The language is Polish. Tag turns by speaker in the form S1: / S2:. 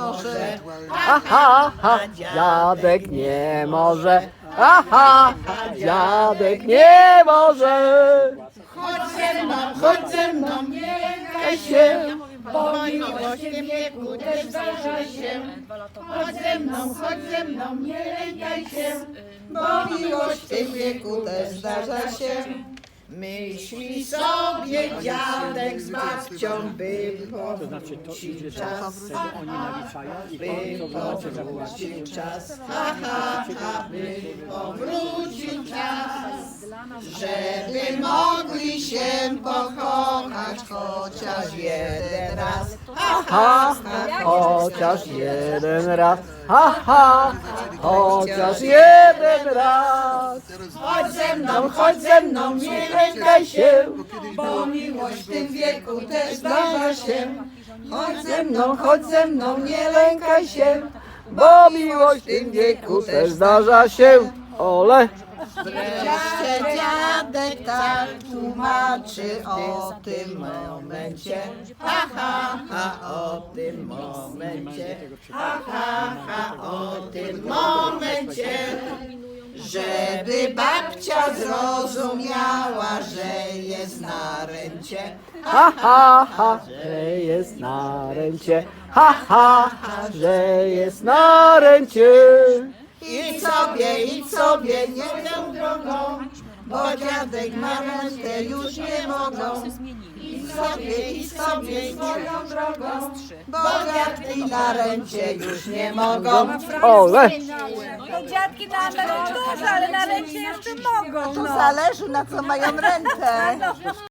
S1: może.
S2: Ha, ha, ha, dziadek nie może. Ha, ha, ha, dziadek nie może.
S1: Chodź ze mną, chodź ze mną, nie lękaj się, bo miłość w tym wieku też zdarza się. Chodź ze mną, chodź ze mną, nie lękaj się, bo miłość w tym wieku też zdarza się. Myśli sobie dziadek z babcią, by powrócił czas, by powrócił czas, ha, ha, ha, by powrócił czas. Żeby mogli się pokochać chociaż jeden raz. Ha,
S2: Ha, ha, chociaż jeden raz. Ha, ha, chociaż jeden raz.
S1: Chodź ze mną, chodź ze mną, nie lękaj się, bo miłość w tym wieku też zdarza się. Chodź ze mną, chodź ze mną, nie lękaj się,
S2: Bo miłość w tym wieku też zdarza się. Ole.
S1: Wreszcie dziadek tak tłumaczy o tym momencie. Ha, ha, ha, o tym momencie. Ha, ha, ha, o tym momencie. Żeby babcia zrozumiała, że jest na ręcie.
S2: Ha, ha, ha, że jest na ręcie. Ha, ha, ha, że jest na ręcie.
S1: Idź sobie, idź sobie, nie tą drogą, bo dziadek ma rękę, już nie mogą. Idź sobie, idź sobie, swoją drogą, bo dziadki na ręcie już nie mogą.
S2: Ole.
S3: No dziadki na emeryturze, ale na ręce jeszcze mogą.
S1: Tu
S3: No.
S1: zależy na co mają rękę.